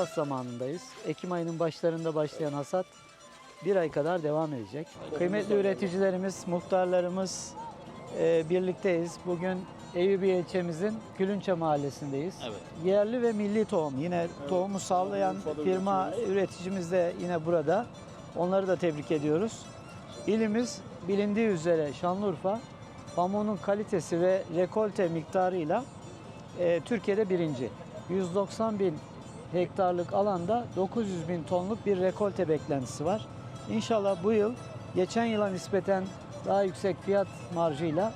hasat zamanındayız. Ekim ayının başlarında başlayan hasat bir ay kadar devam edecek. Kıymetli üreticilerimiz, muhtarlarımız e, birlikteyiz. Bugün Eyüpiye ilçemizin Gülünçe mahallesindeyiz. Evet. Yerli ve milli tohum. Yine tohumu sağlayan firma üreticimiz de yine burada. Onları da tebrik ediyoruz. İlimiz bilindiği üzere Şanlıurfa pamuğunun kalitesi ve rekolte miktarıyla e, Türkiye'de birinci. 190 bin hektarlık alanda 900 bin tonluk bir rekolte beklentisi var. İnşallah bu yıl geçen yıla nispeten daha yüksek fiyat marjıyla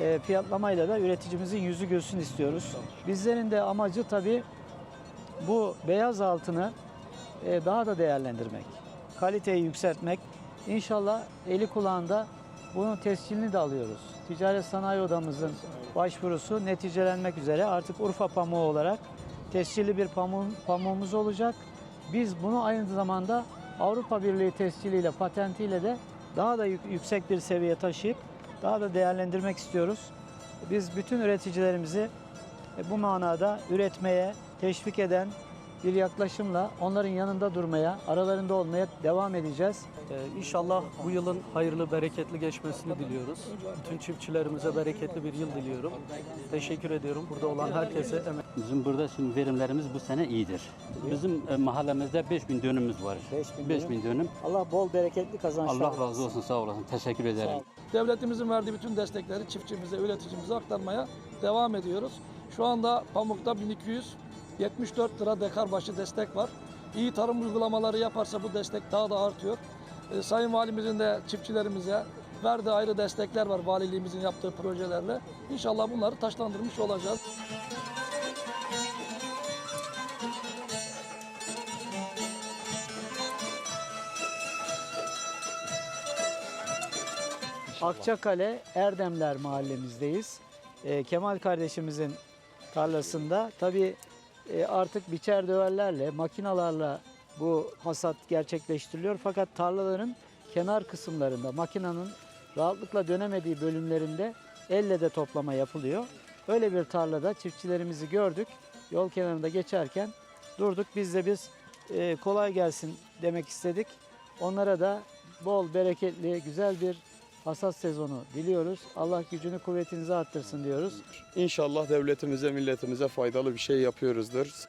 e, fiyatlamayla da üreticimizin yüzü gülsün istiyoruz. Bizlerin de amacı tabii bu beyaz altını e, daha da değerlendirmek, kaliteyi yükseltmek. İnşallah eli kulağında bunun tescilini de alıyoruz. Ticaret Sanayi Odamızın başvurusu neticelenmek üzere artık Urfa pamuğu olarak tescilli bir pamuğun, pamuğumuz olacak. Biz bunu aynı zamanda Avrupa Birliği tesciliyle, patentiyle de daha da yük- yüksek bir seviyeye taşıyıp daha da değerlendirmek istiyoruz. Biz bütün üreticilerimizi e, bu manada üretmeye teşvik eden bir yaklaşımla onların yanında durmaya, aralarında olmaya devam edeceğiz. Ee, İnşallah bu yılın hayırlı, bereketli geçmesini diliyoruz. Bütün çiftçilerimize bereketli bir yıl diliyorum. Teşekkür ediyorum. Burada olan herkese emek Bizim burada şimdi verimlerimiz bu sene iyidir. Bizim e, mahallemizde 5000 dönümümüz var. 5000 5000 dönüm. Allah bol bereketli kazançlar Allah razı olsun, sağ olasın. Teşekkür ederim. Devletimizin verdiği bütün destekleri çiftçimize, üreticimize aktarmaya devam ediyoruz. Şu anda pamukta 1274 lira dekar başı destek var. İyi tarım uygulamaları yaparsa bu destek daha da artıyor. Ee, Sayın Valimizin de çiftçilerimize verdiği ayrı destekler var valiliğimizin yaptığı projelerle. İnşallah bunları taşlandırmış olacağız. Akçakale Erdemler mahallemizdeyiz. Ee, Kemal kardeşimizin tarlasında tabii e, artık biçer döverlerle, makinalarla bu hasat gerçekleştiriliyor. Fakat tarlaların kenar kısımlarında, makinanın rahatlıkla dönemediği bölümlerinde elle de toplama yapılıyor. Öyle bir tarlada çiftçilerimizi gördük. Yol kenarında geçerken durduk. Biz de biz e, kolay gelsin demek istedik. Onlara da bol, bereketli, güzel bir hasat sezonu diliyoruz. Allah gücünü kuvvetinizi arttırsın diyoruz. İnşallah devletimize, milletimize faydalı bir şey yapıyoruzdur.